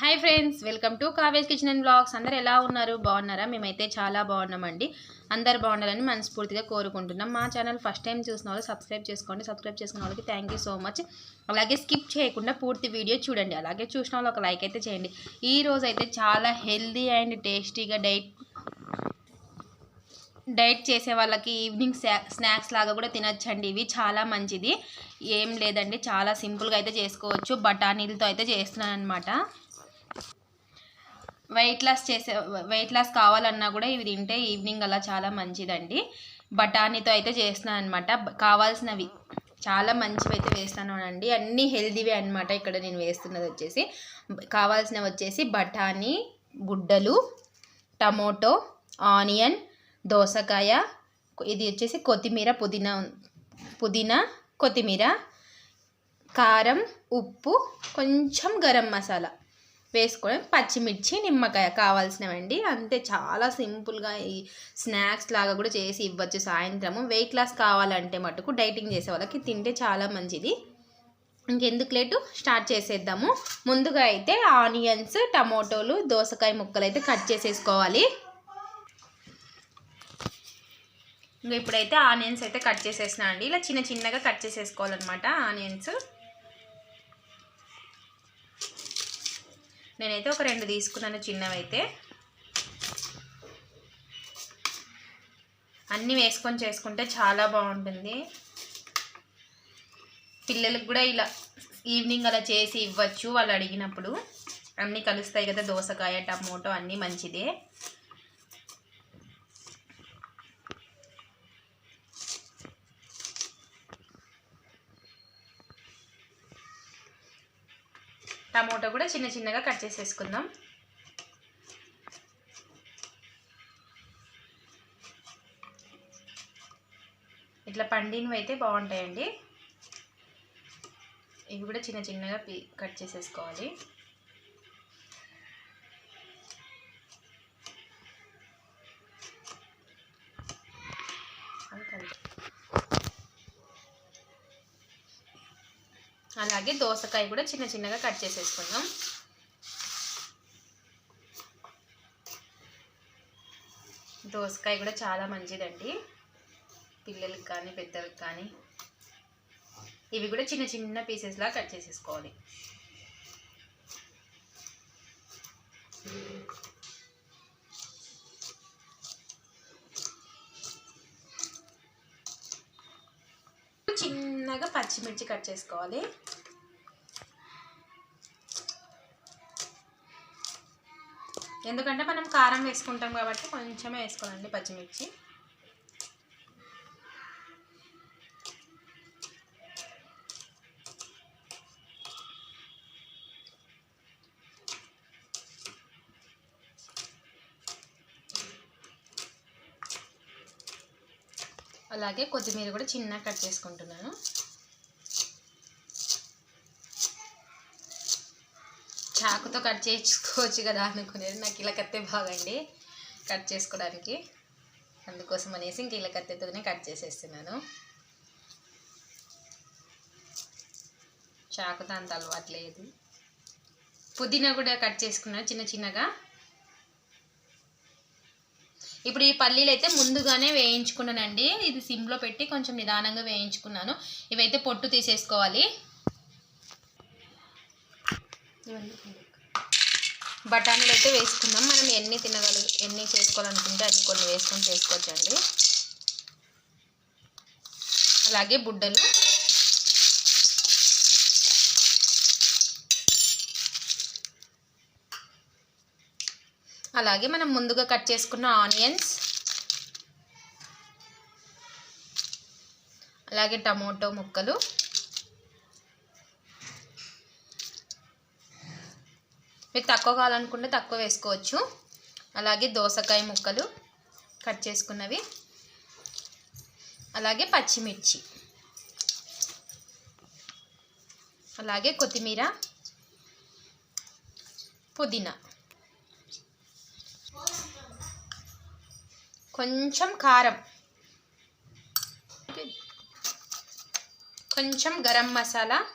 Hi friends welcome to కావేజ్ kitchen and blogs అందరు ఎలా ఉన్నారు? బాగున్నారా? మేమైతే చాలా బాగున్నామండి. అందరు బాగుండాలని మనస్ఫూర్తిగా కోరుకుంటున్నాం. మా ఛానల్ ఫస్ట్ టైం చూసిన వాళ్ళు సబ్స్క్రైబ్ చేసుకోండి. సబ్స్క్రైబ్ చేసుకున్న వాళ్ళకి థ్యాంక్ యూ సో మచ్ అలాగే స్కిప్ చేయకుండా పూర్తి వీడియో చూడండి. అలాగే చూసిన వాళ్ళు ఒక లైక్ అయితే చేయండి. ఈ రోజు అయితే చాలా హెల్దీ అండ్ టేస్టీగా డైట్ డైట్ చేసే వాళ్ళకి ఈవినింగ్ స్నాక్స్ లాగా కూడా తినచ్చండి. ఇవి చాలా మంచిది. ఏం లేదండి. చాలా సింపుల్గా అయితే చేసుకోవచ్చు. బఠానీలతో అయితే చేస్తున్నాను అనమాట వెయిట్ లాస్ చేసే వెయిట్ లాస్ కావాలన్నా కూడా ఇవి తింటే ఈవినింగ్ అలా చాలా మంచిదండి. బఠానీతో అయితే చేస్తున్నాను అనమాట కావాల్సినవి చాలా మంచివి అయితే వేస్తాను అండి. అన్నీ హెల్దీవే అనమాట ఇక్కడ నేను వేస్తున్నది వచ్చేసి. కావాల్సినవి వచ్చేసి బఠానీ గుడ్డలు టమోటో ఆనియన్ దోసకాయ ఇది వచ్చేసి కొత్తిమీర పుదీనా పుదీనా కొత్తిమీర కారం ఉప్పు కొంచెం గరం మసాలా. వేసుకొని పచ్చిమిర్చి నిమ్మకాయ కావాల్సినవండి. అంతే చాలా సింపుల్గా ఈ స్నాక్స్ లాగా కూడా చేసి ఇవ్వచ్చు సాయంత్రము. వెయిట్ లాస్ కావాలంటే మటుకు డైటింగ్ చేసే వాళ్ళకి తింటే చాలా మంచిది. ఇంకెందుకు లేటు? స్టార్ట్ చేసేద్దాము. ముందుగా అయితే ఆనియన్స్ టమోటోలు దోసకాయ ముక్కలు అయితే కట్ చేసేసుకోవాలి. ఇంకా ఇప్పుడైతే ఆనియన్స్ అయితే కట్ చేసేసిన అండి. ఇలా చిన్న చిన్నగా కట్ చేసేసుకోవాలన్నమాట ఆనియన్స్. నేనైతే ఒక రెండు తీసుకున్నాను చిన్నవైతే. అన్నీ వేసుకొని చేసుకుంటే చాలా బాగుంటుంది. పిల్లలకు కూడా ఇలా ఈవినింగ్ అలా చేసి ఇవ్వచ్చు వాళ్ళు అడిగినప్పుడు. అన్నీ కలుస్తాయి కదా దోసకాయ టమోటో అన్నీ మంచిదే. టమోటా కూడా చిన్న చిన్నగా కట్ చేసేసుకుందాం. ఇట్లా పండినవి అయితే బాగుంటాయండి. ఇవి కూడా చిన్న చిన్నగా పీ కట్ చేసేసుకోవాలి. అలాగే దోసకాయ కూడా చిన్న చిన్నగా కట్ చేసేసుకుందాం. దోసకాయ కూడా చాలా మంచిదండి. పిల్లలకి కానీ పెద్దలకు కానీ. ఇవి కూడా చిన్న చిన్న పీసెస్లా కట్ చేసేసుకోవాలి. చిన్నగా పచ్చిమిర్చి కట్ చేసుకోవాలి. ఎందుకంటే మనం కారం వేసుకుంటాం కాబట్టి కొంచెమే వేసుకోవాలండి పచ్చిమిర్చి. అలాగే కొత్తిమీర కూడా చిన్నగా కట్ చేసుకుంటున్నాను. చాకుతో కట్ చేసుకోవచ్చు కదా అనుకునేది. నాకు ఇలా కత్తే బాగండి కట్ చేసుకోవడానికి. అందుకోసం అనేసి ఇంక ఇలా కత్తెతోనే కట్ చేసేస్తున్నాను. చాకుతో అంత అలవాటు లేదు. పుదీనా కూడా కట్ చేసుకున్నాను చిన్న చిన్నగా. ఇప్పుడు ఈ పల్లీలు అయితే ముందుగానే వేయించుకున్నానండి. ఇది సిమ్లో పెట్టి కొంచెం నిదానంగా వేయించుకున్నాను. ఇవైతే పొట్టు తీసేసుకోవాలి. బఠానీలు అయితే వేసుకుందాం. మనం ఎన్ని తినగల ఎన్ని చేసుకోవాలనుకుంటే అన్ని కొన్ని వేసుకొని చేసుకోవచ్చండి. అలాగే బుడ్డలు. అలాగే మనం ముందుగా కట్ చేసుకున్న ఆనియన్స్. అలాగే టమోటో ముక్కలు. మీరు తక్కువ కావాలనుకుంటే తక్కువ వేసుకోవచ్చు. అలాగే దోసకాయ ముక్కలు కట్ చేసుకున్నవి. అలాగే పచ్చిమిర్చి. అలాగే కొత్తిమీర. పుదీనా. కొంచెం కారం. కొంచెం గరం మసాలా.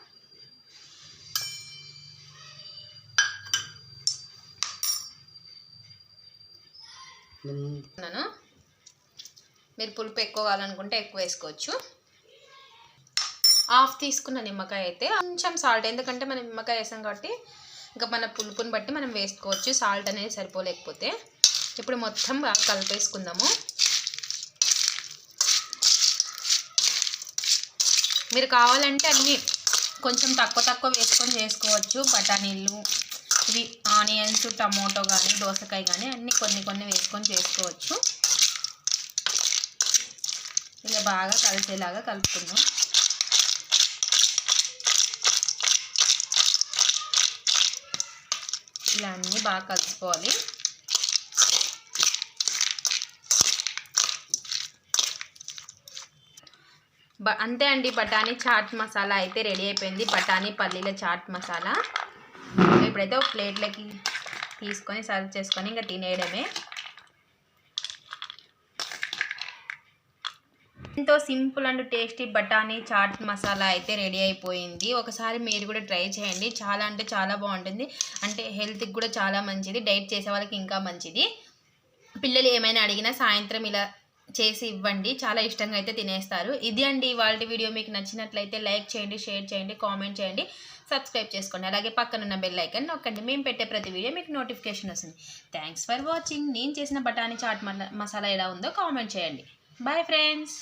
మీరు పులుపు ఎక్కువ కావాలనుకుంటే ఎక్కువ వేసుకోవచ్చు. హాఫ్ తీసుకున్న నిమ్మకాయ అయితే కొంచెం సాల్ట్ ఎందుకంటే మనం నిమ్మకాయ వేసాం కాబట్టి ఇంకా మన పులుపుని బట్టి మనం వేసుకోవచ్చు. సాల్ట్ అనేది సరిపోలేకపోతే ఇప్పుడు మొత్తం బాగా కలిపేసుకుందాము. మీరు కావాలంటే అన్నీ కొంచెం తక్కువ తక్కువ వేసుకొని చేసుకోవచ్చు. బఠానీలు ఇవి ఆనియన్స్ టమోటో కానీ దోసకాయ కానీ అన్నీ కొన్ని కొన్ని వేసుకొని చేసుకోవచ్చు. ఇలా బాగా కలిసేలాగా కలుపుకుందాం. ఇలా అన్నీ బాగా కలుపుకోవాలి. బ అంతే అండి బఠానీ చాట్ మసాలా అయితే రెడీ అయిపోయింది. బఠానీ పల్లీల చాట్ మసాలా. ఇప్పుడైతే ఒక ప్లేట్లకి తీసుకొని సర్వ్ చేసుకొని ఇంకా తినేయడమే. ఎంతో సింపుల్ అండ్ టేస్టీ బఠానీ చాట్ మసాలా అయితే రెడీ అయిపోయింది. ఒకసారి మీరు కూడా ట్రై చేయండి. చాలా అంటే చాలా బాగుంటుంది. అంటే హెల్త్కి కూడా చాలా మంచిది. డైట్ చేసే వాళ్ళకి ఇంకా మంచిది. పిల్లలు ఏమైనా అడిగినా సాయంత్రం ఇలా చేసి ఇవ్వండి. చాలా ఇష్టంగా అయితే తినేస్తారు. ఇది అండి ఇవాళ వీడియో. మీకు నచ్చినట్లయితే లైక్ చేయండి షేర్ చేయండి కామెంట్ చేయండి. సబ్స్క్రైబ్ చేసుకోండి. అలాగే పక్కన ఉన్న బెల్ ఐకన్ నొక్కండి. మేము పెట్టే ప్రతి వీడియో మీకు నోటిఫికేషన్ వస్తుంది. థ్యాంక్స్ ఫర్ వాచింగ్ నేను చేసిన బఠానీ చాట్ మసాలా ఎలా ఉందో కామెంట్ చేయండి. Bye friends